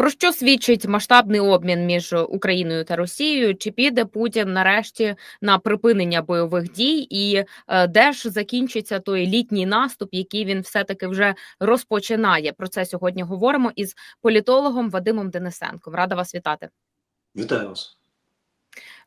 Про що свідчить масштабний обмін між Україною та Росією? Чи піде Путін нарешті на припинення бойових дій? І е, де ж закінчиться той літній наступ, який він все таки вже розпочинає? Про це сьогодні говоримо із політологом Вадимом Денисенком. Рада вас вітати. Вітаю вас.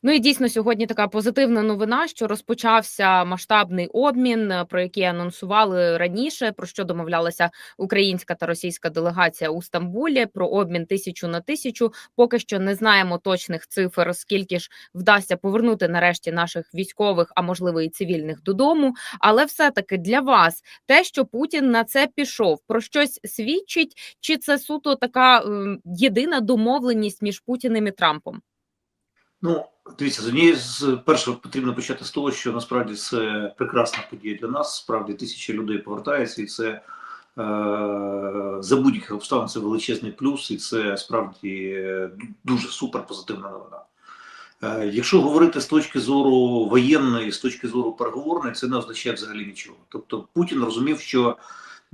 Ну і дійсно сьогодні така позитивна новина, що розпочався масштабний обмін, е, про який анонсували раніше. Про що домовлялася українська та російська делегація у Стамбулі про обмін тисячу на тисячу. Поки що не знаємо точних цифр, скільки ж вдасться повернути нарешті наших військових, а можливо і цивільних додому. Але все таки для вас те, що Путін на це пішов, про щось свідчить, чи це суто така ем, єдина домовленість між Путіним і Трампом? Ну, дивіться, з однієї з першого потрібно почати з того, що насправді це прекрасна подія для нас. Справді тисячі людей повертаються, і це е, за будь-яких обставин це величезний плюс, і це справді е, дуже супер позитивна новина. Е, якщо говорити з точки зору воєнної, з точки зору переговорної, це не означає взагалі нічого. Тобто Путін розумів, що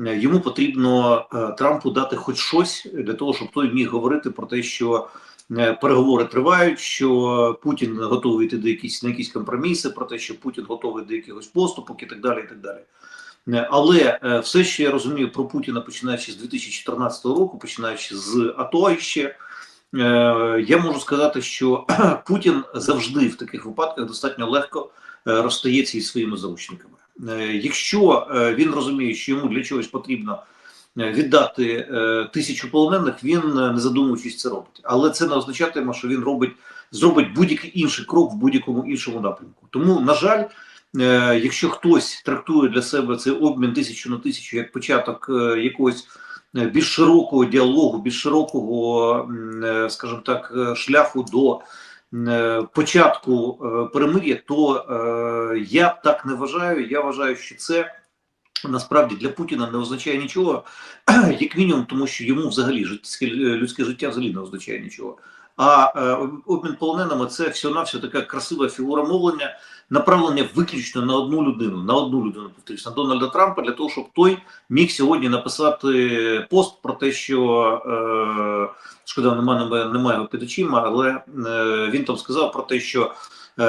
е, йому потрібно е, Трампу дати хоч щось для того, щоб той міг говорити про те, що. Е, переговори тривають, що Путін готовий йти до якісь на якісь компроміси, про те, що Путін готовий до якихось поступок і так далі. і так далі. Е, Але е, все, що я розумію про Путіна, починаючи з 2014 року, починаючи з АТО ще, я можу сказати, що Путін завжди в таких випадках достатньо легко розстається із своїми заручниками. Якщо він розуміє, що йому для чогось потрібно віддати е, тисячу полонених, він е, не задумуючись це робить. Але це не означатиме, що він робить зробить будь-який інший крок в будь-якому іншому напрямку. Тому, на жаль, якщо хтось трактує для себе цей обмін тисячу на тисячу як початок якогось більш широкого діалогу, більш широкого, скажімо так, шляху до початку перемир'я, то я так не вважаю. Я вважаю, що це насправді для Путіна не означає нічого, як мінімум, тому що йому взагалі життя, людське життя взагалі не означає нічого. А е, обмін полоненими це все на все така красива фігура мовлення, направлення виключно на одну людину, на одну людину повторюсь, на Дональда Трампа, для того, щоб той міг сьогодні написати пост про те, що е, шкода, немає немає його під очима, але е, він там сказав про те, що е,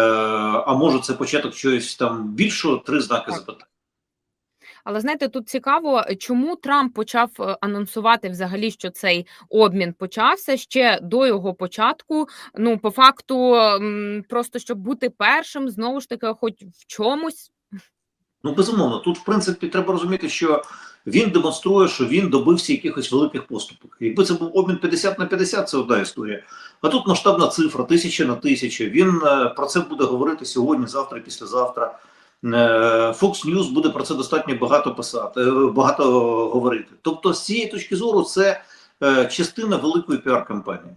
а може це початок чогось там більшого, три знаки запитання. Але знаєте, тут цікаво, чому Трамп почав е, анонсувати взагалі, що цей обмін почався ще до його початку. Ну, по факту, просто щоб бути першим, знову ж таки, хоч в чомусь. Ну, безумовно, тут в принципі треба розуміти, що він демонструє, що він добився якихось великих поступок. Якби це був обмін 50 на 50, це одна історія. А тут масштабна цифра, тисяча на тисячу. Він е, про це буде говорити сьогодні, завтра, післязавтра. Е, Fox News буде про це достатньо багато писати, е, багато говорити. Тобто, з цієї точки зору, це е, частина великої піар-кампанії.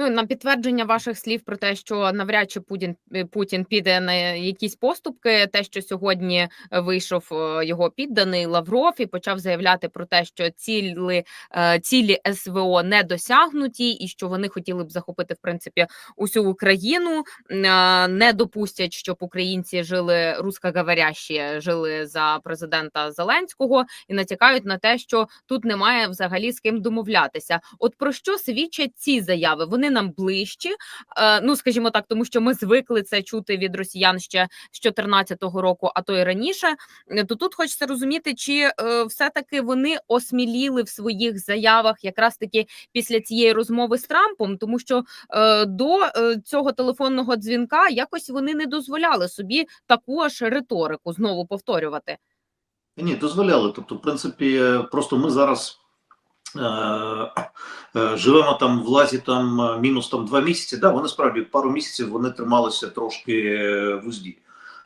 Ну на підтвердження ваших слів про те, що навряд чи Путін е, Путін піде на якісь поступки, те, що сьогодні е, вийшов е, його підданий Лавров і почав заявляти про те, що цілі цілі СВО не досягнуті, і що вони хотіли б захопити в принципі усю Україну, не допустять, щоб українці жили русскоговорящі, жили за президента Зеленського і натякають на те, що тут немає взагалі з ким домовлятися. От про що свідчать ці заяви? Вони вони нам ближчі. Е, ну скажімо так, тому що ми звикли це чути від росіян ще з 2014 року, а то й раніше. Е, то тут хочеться розуміти, чи е, все таки вони осміліли в своїх заявах, якраз таки після цієї розмови з Трампом, тому що до цього телефонного дзвінка якось вони не дозволяли собі таку ж риторику знову повторювати. Ні, дозволяли. Тобто, в принципі, просто ми зараз. Е, е, живемо там в лазі там е, мінус там два місяці. Да, вони справді пару місяців вони трималися трошки в узді.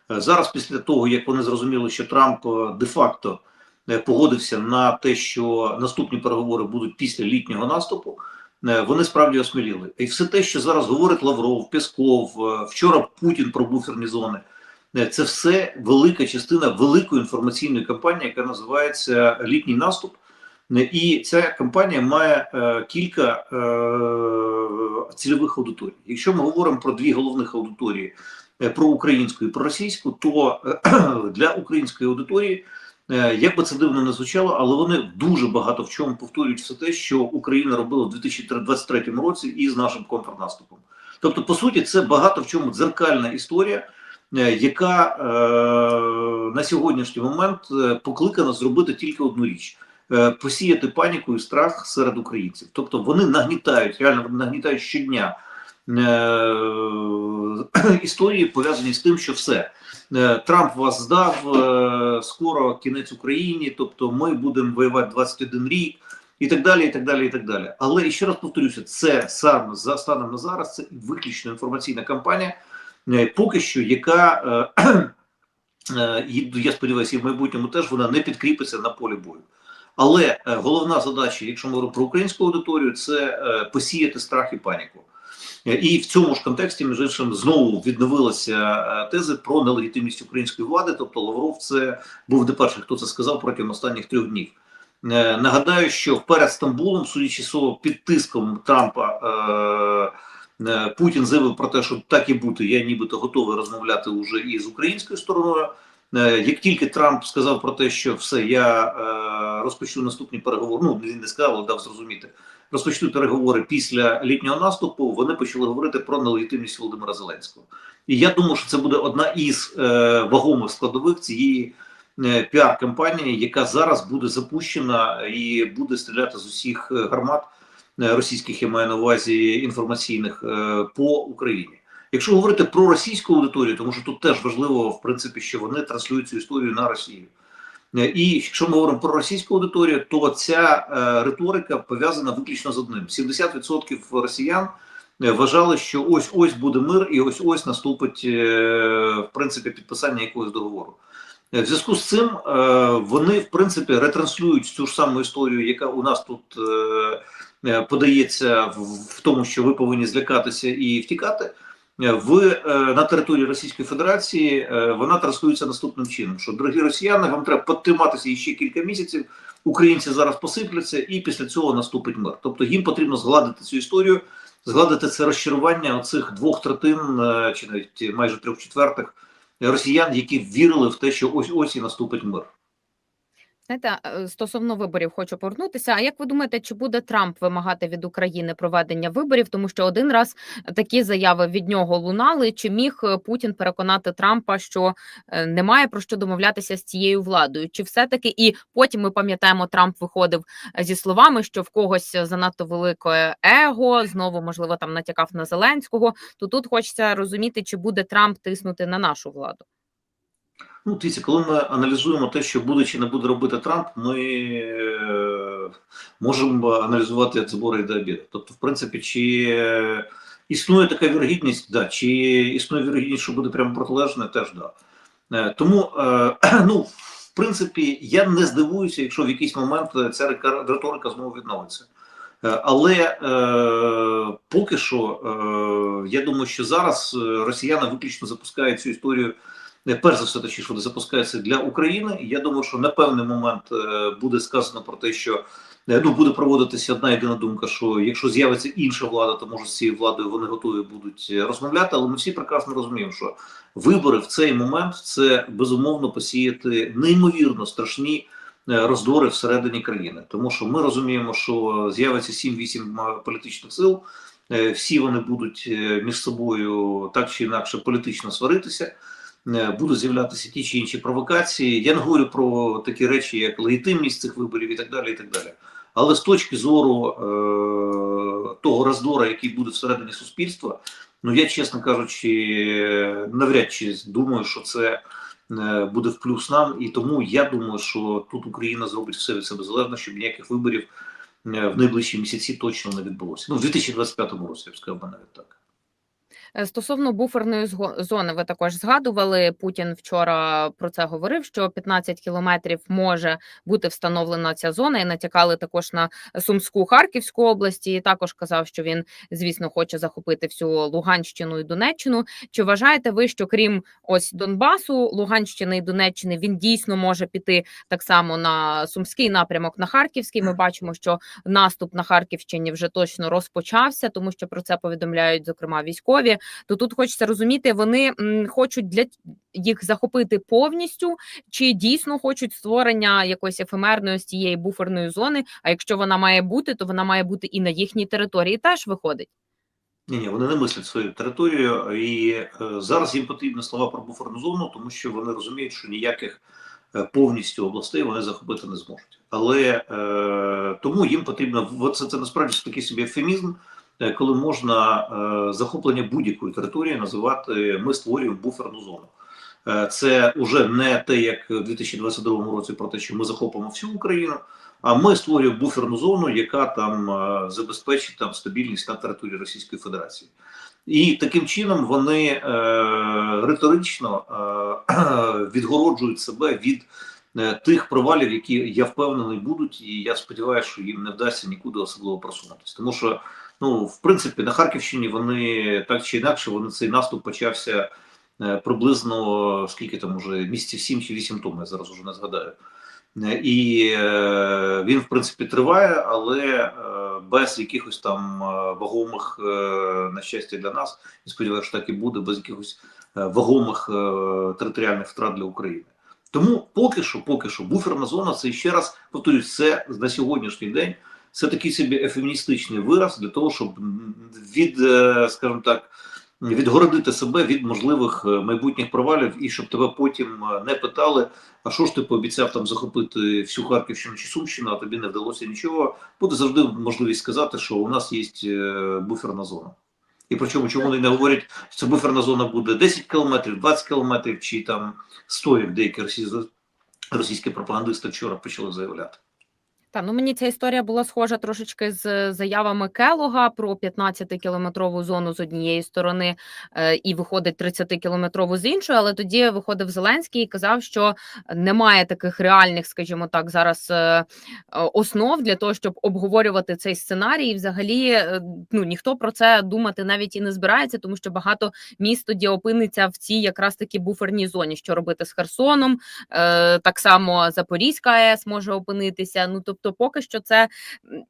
Зараз, після того як вони зрозуміли, що Трамп де-факто погодився на те, що наступні переговори будуть після літнього наступу, вони справді осміліли. І все те, що зараз говорить Лавров, Песков, вчора Путін про буферні зони. Це все велика частина великої інформаційної кампанії, яка називається Літній наступ. І ця компанія має е, кілька е, цільових аудиторій. Якщо ми говоримо про дві головних аудиторії: е, про українську і про російську, то е, для української аудиторії Е, Як би це дивно не звучало, але вони дуже багато в чому повторюють все те, що Україна робила в 2023 році із нашим контрнаступом. Тобто, по суті, це багато в чому дзеркальна історія, е, яка е, на сьогоднішній момент е, покликана зробити тільки одну річ: посіяти паніку і страх серед українців. Тобто вони нагнітають, реально вони нагнітають щодня е, історії, пов'язані з тим, що все. Е, Трамп вас здав, е, скоро кінець Україні, тобто ми будемо воювати 21 рік і так далі. і так далі, і так далі. Але ще раз повторюся, це саме за станом на зараз, це виключно інформаційна кампанія, е, поки що, яка е, е, я сподіваюся, і в майбутньому теж вона не підкріпиться на полі бою. Але е, головна задача, якщо ми говоримо про українську аудиторію, це е, посіяти страх і паніку. Е, І в цьому ж контексті, між іншим, знову відновилася тези про нелегітимність української влади. Тобто Лавров це був не перший, хто це сказав протягом останніх трьох днів. Нагадаю, що перед Стамбулом, судячи з під тиском Трампа, Путін заявив про те, що так і бути, я нібито готовий розмовляти уже і з українською стороною. Е, Як тільки Трамп сказав про те, що все, я е, розпочну наступні переговори, ну він не сказав, але дав зрозуміти, розпочнуть переговори після літнього наступу, вони почали говорити про нелегітимність Володимира Зеленського. І я думаю, що це буде одна із е, вагомих складових цієї піар-кампанії, яка зараз буде запущена і буде стріляти з усіх гармат російських, я маю на увазі інформаційних по Україні. Якщо говорити про російську аудиторію, тому що тут теж важливо, в принципі, що вони транслюють цю історію на Росію. Е, І якщо ми говоримо про російську аудиторію, то ця е, риторика пов'язана виключно з одним: 70% росіян е, вважали, що ось ось буде мир, і ось ось наступить в принципі підписання якогось договору. В зв'язку з цим вони в принципі ретранслюють цю ж саму історію, яка у нас тут подається в тому, що ви повинні злякатися і втікати. Е, В е, на території Російської Федерації е, вона транслюється наступним чином: що дорогі росіяни, вам треба потриматися ще кілька місяців. Українці зараз посипляться, і після цього наступить мир. Тобто їм потрібно згладити цю історію, згладити це розчарування оцих двох третин чи навіть майже трьох четвертих росіян, які вірили в те, що ось ось і наступить мир. Знаєте, е, стосовно виборів хочу повернутися. А як ви думаєте, чи буде Трамп вимагати від України проведення виборів? Тому що один раз такі заяви від нього лунали. Чи міг е, Путін переконати Трампа, що е, немає про що домовлятися з цією владою? Чи все-таки і потім ми пам'ятаємо, Трамп виходив зі словами, що в когось занадто велике его, знову можливо там натякав на Зеленського. То тут хочеться розуміти, чи буде Трамп тиснути на нашу владу. Ну, дивіться, коли ми аналізуємо те, що буде чи не буде робити Трамп, ми е, можемо аналізувати від збору до обіду. Тобто, в принципі, чи е, існує така вірогідність, да, чи існує вірогідність, що буде прямо протилежне, теж да. Е, тому, ну, в принципі, я не здивуюся, якщо в якийсь момент ця риторика знову відновиться. Але е, поки що, е, я думаю, що зараз росіяни виключно запускають цю історію перш за все, точніше, вони запускаються для України. Я думаю, що на певний момент е, буде сказано про те, що е, ну буде проводитися одна єдина думка, що якщо з'явиться інша влада, то може з цією владою вони готові будуть е, розмовляти. Але ми всі прекрасно розуміємо, що вибори в цей момент це безумовно посіяти неймовірно страшні. Роздори всередині країни, тому що ми розуміємо, що з'явиться 7-8 політичних сил, всі вони будуть між собою так чи інакше політично сваритися будуть з'являтися ті чи інші провокації. Я не говорю про такі речі, як легітимність цих виборів і так далі. і так далі. Але з точки зору е, того роздора, який буде всередині суспільства, ну я, чесно кажучи, навряд чи думаю, що це е, буде в плюс нам. І тому я думаю, що тут Україна зробить все від себе залежно, щоб ніяких виборів е, в найближчі місяці точно не відбулося. Ну, в 2025 році, я б сказав би навіть так. Е, Стосовно буферної зони, ви також згадували. Путін вчора про це говорив, що 15 кілометрів може бути встановлена ця зона, і натякали також на Сумську Харківську області. І також казав, що він, звісно, хоче захопити всю Луганщину і Донеччину. Чи вважаєте ви, що крім ось Донбасу, Луганщини і Донеччини, він дійсно може піти так само на Сумський напрямок, на Харківський? Ми бачимо, що наступ на Харківщині вже точно розпочався, тому що про це повідомляють зокрема військові. То тут хочеться розуміти, вони хочуть для їх захопити повністю, чи дійсно хочуть створення якоїсь ефемерної ось цієї буферної зони. А якщо вона має бути, то вона має бути і на їхній території теж виходить. Ні, ні, вони не мислять своєю територією, і е, зараз їм потрібні слова про буферну зону, тому що вони розуміють, що ніяких е, повністю областей вони захопити не зможуть. Але е, тому їм потрібно це, це насправді такий собі ефемізм, коли можна е, захоплення будь-якої території називати ми створюємо буферну зону. Е, Це вже не те, як у 2022 році про те, що ми захопимо всю Україну, а ми створюємо буферну зону, яка там е, забезпечить там стабільність на території Російської Федерації. І таким чином вони е, риторично е, відгороджують себе від е, тих провалів, які я впевнений будуть, і я сподіваюся, що їм не вдасться нікуди особливо просунутися. Тому що, ну, в принципі, на Харківщині вони так чи інакше, вони цей наступ почався е, приблизно скільки там уже місяців 7 чи 8 тому, я зараз уже не згадаю. Е, І е, він, в принципі, триває, але без якихось там вагомих, на щастя для нас, і сподіваюся, що так і буде, без якихось вагомих територіальних втрат для України. Тому поки що, поки що, буферна зона це ще раз повторюсь, це на сьогоднішній день це такий собі ефеміністичний вираз для того, щоб від, е, скажімо так, відгородити себе від можливих е, майбутніх провалів, і щоб тебе потім е, не питали, а що ж ти пообіцяв там захопити всю Харківщину чи Сумщину, а тобі не вдалося нічого. Буде завжди можливість сказати, що у нас є буферна зона. І причому чому вони не говорять, що ця буферна зона буде 10 кілометрів, 20 кілометрів, чи там 100, як деякі російські пропагандисти вчора почали заявляти. Та ну мені ця історія була схожа трошечки з заявами Келога про 15-кілометрову зону з однієї сторони е, і виходить 30-кілометрову з іншої. Але тоді виходив Зеленський і казав, що немає таких реальних, скажімо так, зараз е, е, основ для того, щоб обговорювати цей сценарій. І взагалі, е, ну ніхто про це думати навіть і не збирається, тому що багато міст тоді опиниться в цій якраз таки буферній зоні. Що робити з Херсоном? Е, так само Запорізька АЕС може опинитися. Ну тобто, поки що це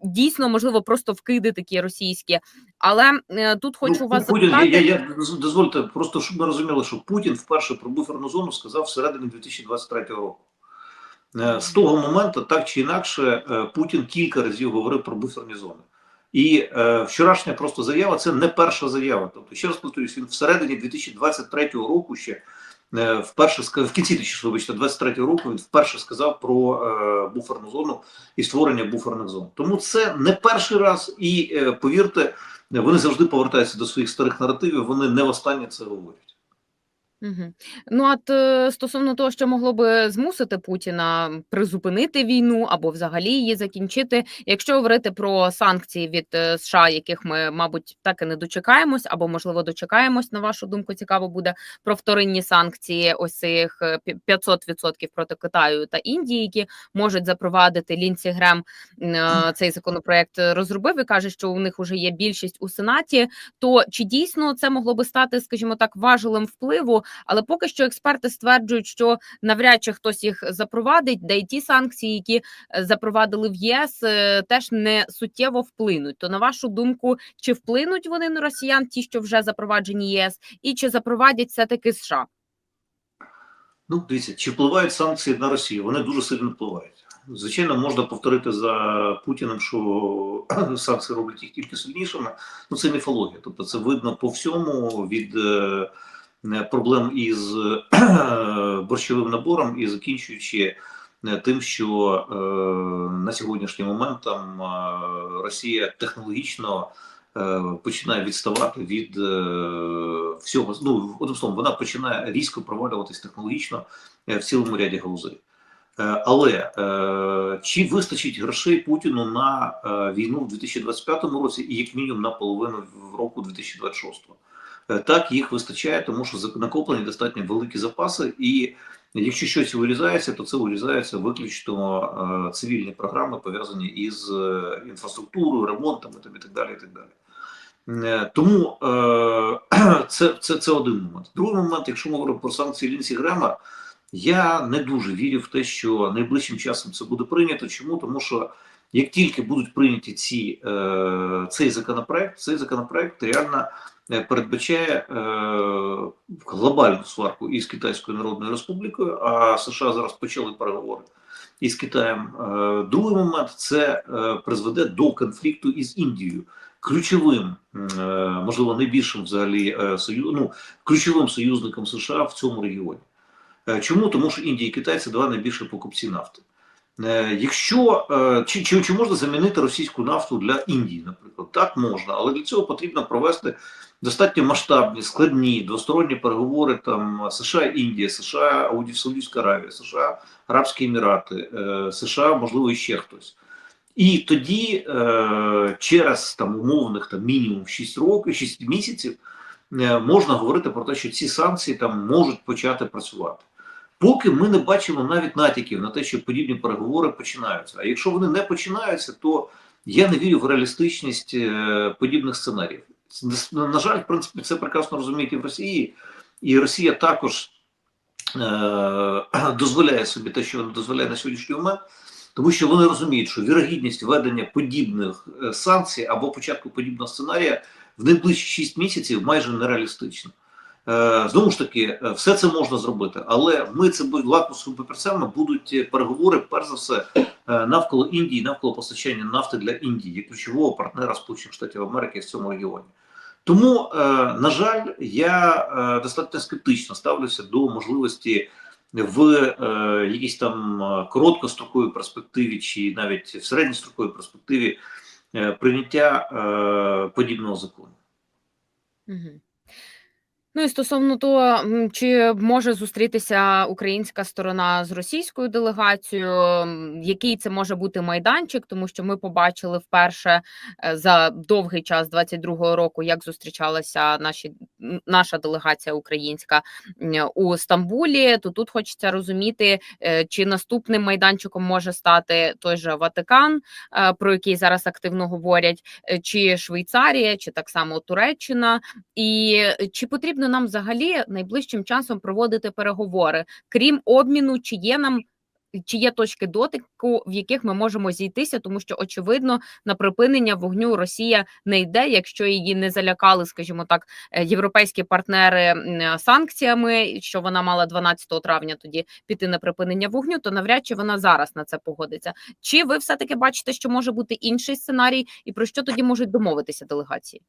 дійсно можливо просто вкиди такі російські. Але е, тут хочу Ну, вас Путін, запитати. я, я, дозвольте, просто щоб ми розуміли, що Путін вперше про буферну зону сказав всередині 2023 року. Е, З того моменту, так чи інакше, е, Путін кілька разів говорив про буферні зони. І е, вчорашня просто заява це не перша заява. Тобто, ще раз повторюсь, він всередині 2023 року ще вперше сказав, в кінці тисячі, вибачте, 23 року він вперше сказав про е, буферну зону і створення буферних зон. Тому це не перший раз, і е, повірте, вони завжди повертаються до своїх старих наративів. Вони не востаннє це говорять. Угу. Ну, е, стосовно того, що могло би змусити Путіна призупинити війну або взагалі її закінчити, якщо говорити про санкції від е, США, яких ми, мабуть, так і не дочекаємось, або можливо дочекаємось, на вашу думку, цікаво буде про вторинні санкції, ось цих е, пі- 500% проти Китаю та Індії, які можуть запровадити Лінсі Грем е, цей законопроект розробив і каже, що у них вже є більшість у сенаті. То чи дійсно це могло би стати, скажімо так, важелем впливу? Але поки що експерти стверджують, що навряд чи хтось їх запровадить, де й ті санкції, які е, запровадили в ЄС, е, теж не суттєво вплинуть. То на вашу думку, чи вплинуть вони на росіян, ті, що вже запроваджені ЄС, і чи запровадять все таки США? Ну, дивіться, чи впливають санкції на Росію? Вони дуже сильно впливають. Звичайно, можна повторити за Путіним, що санкції роблять їх тільки сильнішими. Ну це міфологія. Тобто, це видно по всьому від е, проблем із е, борщовим набором і закінчуючи е, тим, що е, на сьогоднішній момент там е, Росія технологічно е, починає відставати від е, всього. Ну одним словом, вона починає різко провалюватись технологічно е, в цілому ряді галузей. Е, Але е, чи вистачить грошей Путіну на е, війну в 2025 році і як мінімум на половину року 2026? Е, Так, їх вистачає, тому що накоплені достатньо великі запаси, і якщо щось вирізається, то це вирізається виключно е, цивільні програми, пов'язані із е, інфраструктурою, ремонтами і так далі. І так далі. Тому це, це, це один момент. Другий момент, якщо ми говоримо про санкції Лінсі Грема, я не дуже вірю в те, що найближчим часом це буде прийнято. Чому? Тому що як тільки будуть прийняті ці, цей законопроект, цей законопроект реально передбачає е, глобальну сварку із Китайською Народною Республікою, а США зараз почали переговори із Китаєм. Е, Другий момент це е, призведе до конфлікту із Індією, ключовим, е, можливо, найбільшим взагалі е, сою, ну, ключовим союзником США в цьому регіоні. Е, Чому? Тому що Індія і Китай це два найбільші покупці нафти. Е, Якщо е, чи, чи, чи можна замінити російську нафту для Індії, наприклад, так можна, але для цього потрібно провести достатньо масштабні, складні двосторонні переговори там США, Індія, США, Ауді- Саудівська Аравія, США, Арабські Емірати, е, США, можливо, і ще хтось. І тоді через там умовних там мінімум 6 років, 6 місяців можна говорити про те, що ці санкції там можуть почати працювати. Поки ми не бачимо навіть натяків на те, що подібні переговори починаються. А якщо вони не починаються, то я не вірю в реалістичність е, подібних сценаріїв. На жаль, в принципі, це прекрасно розуміють і в Росії, і Росія також е, дозволяє собі те, що вона дозволяє на сьогоднішній момент, тому що вони розуміють, що вірогідність введення подібних е, санкцій або початку подібного сценарія в найближчі 6 місяців майже нереалістична. Е, Знову ж таки, е, все це можна зробити, але ми це будуть лакмусовими папірцями будуть е, переговори, перш за все, навколо Індії, навколо постачання нафти для Індії, як ключового партнера Сполучених Штатів Америки в цьому регіоні. Тому, на жаль, я достатньо скептично ставлюся до можливості в якійсь там короткостроковій перспективі чи навіть в середньостроковій перспективі прийняття подібного закону. Ну і стосовно того, чи може зустрітися українська сторона з російською делегацією, який це може бути майданчик, тому що ми побачили вперше е, за довгий час 22-го року, як зустрічалася наші наша делегація українська у Стамбулі. То тут хочеться розуміти, е, чи наступним майданчиком може стати той же Ватикан, е, про який зараз активно говорять, чи Швейцарія, чи так само Туреччина. І чи потрібно нам взагалі найближчим часом проводити переговори, крім обміну, чи є нам чи є точки дотику, в яких ми можемо зійтися, тому що очевидно на припинення вогню Росія не йде, якщо її не залякали, скажімо так, е, європейські партнери санкціями, що вона мала 12 травня тоді піти на припинення вогню, то навряд чи вона зараз на це погодиться. Чи ви все таки бачите, що може бути інший сценарій, і про що тоді можуть домовитися делегації?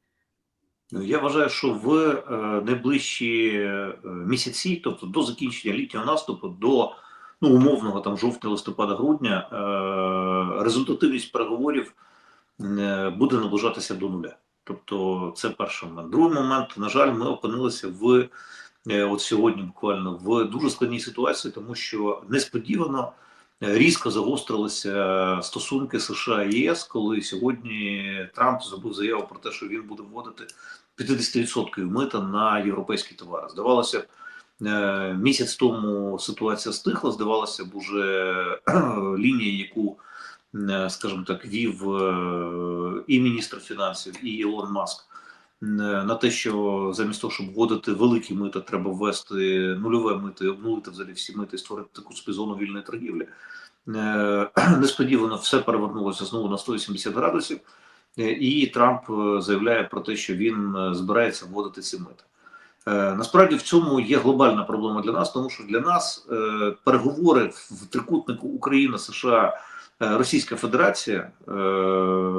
Ну, Я вважаю, що в е, найближчі е, місяці, тобто до закінчення літнього наступу, до ну, умовного там жовтня, листопада, грудня, е, результативність переговорів буде наближатися до нуля. Тобто, це перший момент. Другий момент, на жаль, ми опинилися в от сьогодні, буквально в дуже складній ситуації, тому що несподівано різко загострилися стосунки США і ЄС, коли сьогодні Трамп зробив заяву про те, що він буде вводити 50% мита на європейські товари. Здавалося б, е, місяць тому ситуація стихла. Здавалося б, уже лінія, яку, е, скажімо так, вів е, і міністр фінансів, і Ілон Маск. Е, На те, що замість того, щоб вводити великі мита, треба ввести нульове мито і обнулити взагалі всі мити створити таку спецзону вільної торгівлі. Е, Несподівано все перевернулося знову на 180 градусів. Е, І Трамп заявляє про те, що він збирається вводити ці мита. Е, Насправді в цьому є глобальна проблема для нас, тому що для нас переговори в трикутнику Україна, США, Російська Федерація е,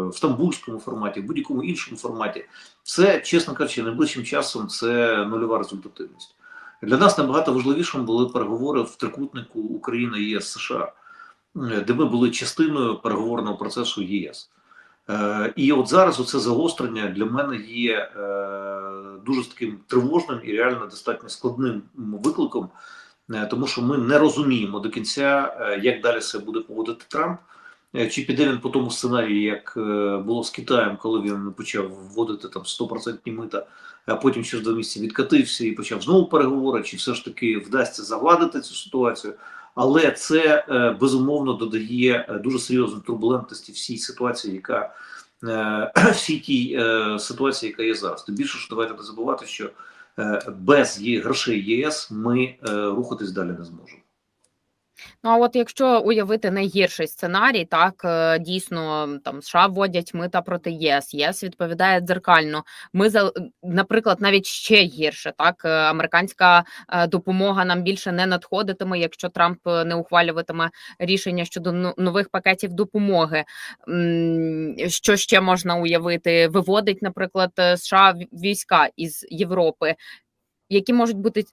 в стамбульському форматі, в будь-якому іншому форматі, це, чесно кажучи, найближчим часом це нульова результативність. Для нас набагато важливішим були переговори в трикутнику Україна, ЄС, США, е, де ми були частиною переговорного процесу ЄС. Е, І от зараз оце загострення для мене є е, дуже таким тривожним і реально достатньо складним викликом, е, тому що ми не розуміємо до кінця, е, як далі себе буде поводити Трамп. Е, Чи піде він по тому сценарію, як е, було з Китаєм, коли він почав вводити там 100% мита, а потім через два місяці відкатився і почав знову переговори, чи все ж таки вдасться загладити цю ситуацію. Але це е, безумовно додає е, дуже серйозної турбулентності всій ситуації, яка е, всій тій е, ситуації, яка є зараз. Тим більше, що давайте не забувати, що е, без є грошей ЄС ми е, рухатись далі не зможемо. Ну а от якщо уявити найгірший сценарій, так е, дійсно там США вводять мита проти ЄС, ЄС відповідає дзеркально. Ми наприклад, навіть ще гірше, так е, американська е, допомога нам більше не надходитиме, якщо Трамп не ухвалюватиме рішення щодо ну- нових пакетів допомоги. Що ще можна уявити? Виводить, наприклад, США війська із Європи. Які можуть бути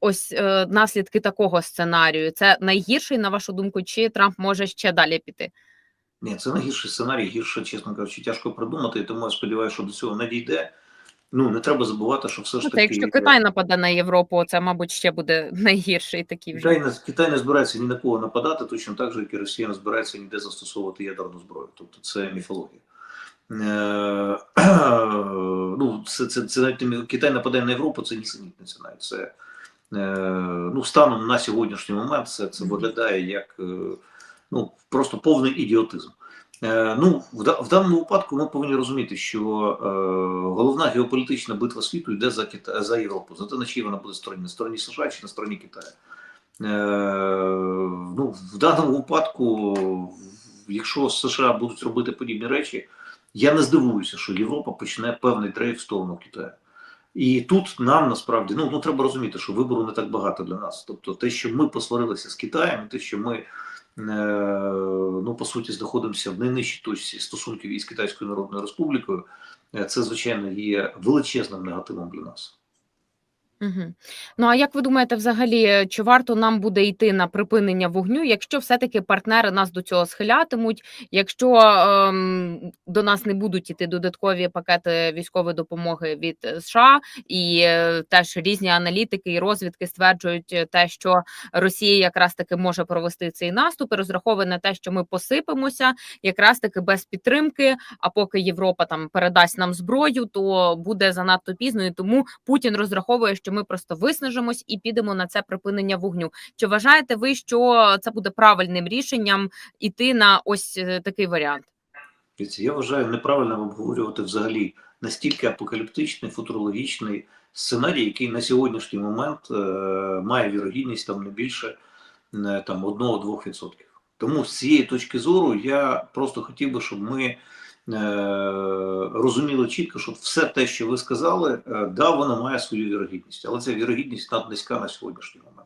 ось е, наслідки такого сценарію? Це найгірший, на вашу думку, чи Трамп може ще далі піти? Ні, це найгірший сценарій, гірше, чесно кажучи, тяжко придумати, тому я сподіваюся, що до цього не дійде. Ну, не треба забувати, що все ж Ну, таки. це якщо Китай нападе на Європу, це, мабуть, ще буде найгірший такий вже. Китай не, Китай не збирається ні на кого нападати, точно так же, як і Росія не збирається ніде застосовувати ядерну зброю. Тобто це міфологія. Е, ну, це, це, це навіть Китай нападає на Європу, це нісенітниця навіть. Це, ну, станом на сьогоднішній момент це, це виглядає як е, ну, просто повний ідіотизм. Е, ну, в, в даному випадку ми повинні розуміти, що е, головна геополітична битва світу йде за Кита... за Європу. За те, на чиїй вона буде стороні, на стороні США чи на стороні Китаю. Е, ну, в даному випадку, якщо США будуть робити подібні речі, я не здивуюся, що Європа почне певний дрейф в сторону Китаю. І тут нам насправді ну, ну треба розуміти, що вибору не так багато для нас. Тобто, те, що ми посварилися з Китаєм, те, що ми е, ну по суті знаходимося в найнижчій точці стосунків із Китайською Народною Республікою, е, це звичайно є величезним негативом для нас. Угу. Ну а як ви думаєте, взагалі, чи варто нам буде йти на припинення вогню, якщо все-таки партнери нас до цього схилятимуть, якщо ем, до нас не будуть іти додаткові пакети військової допомоги від е, США, і е, теж різні аналітики і розвідки стверджують е, те, що Росія якраз таки може провести цей наступ і розраховує на те, що ми посипемося, якраз таки без підтримки. А поки Європа там передасть нам зброю, то буде занадто пізно. І тому Путін розраховує, що ми просто виснажимось і підемо на це припинення вогню. Чи вважаєте ви, що це буде правильним рішенням іти на ось е, такий варіант? Я вважаю неправильно обговорювати взагалі настільки апокаліптичний, футурологічний сценарій, який на сьогоднішній момент е, має вірогідність там не більше е, там 1-2%. Тому з цієї точки зору я просто хотів би, щоб ми розуміли чітко, що все те, що ви сказали, е, да, воно має свою вірогідність, але ця вірогідність наднизька на сьогоднішній момент.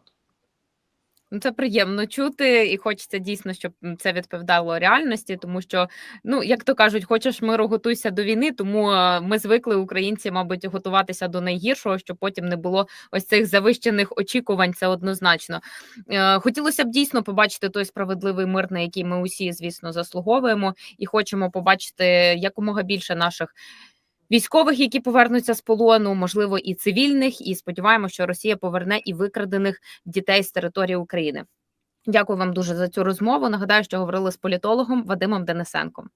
Ну, це приємно чути, і хочеться дійсно, щоб це відповідало реальності, тому що, ну як то кажуть, хочеш миру, готуйся до війни. Тому е, ми звикли українці, мабуть, готуватися до найгіршого, щоб потім не було ось цих завищених очікувань. Це однозначно. Е, Хотілося б дійсно побачити той справедливий мир, на який ми усі, звісно, заслуговуємо, і хочемо побачити якомога більше наших. Військових, які повернуться з полону, можливо, і цивільних, і сподіваємося, що Росія поверне і викрадених дітей з території України. Дякую вам дуже за цю розмову. Нагадаю, що говорили з політологом Вадимом Денисенком.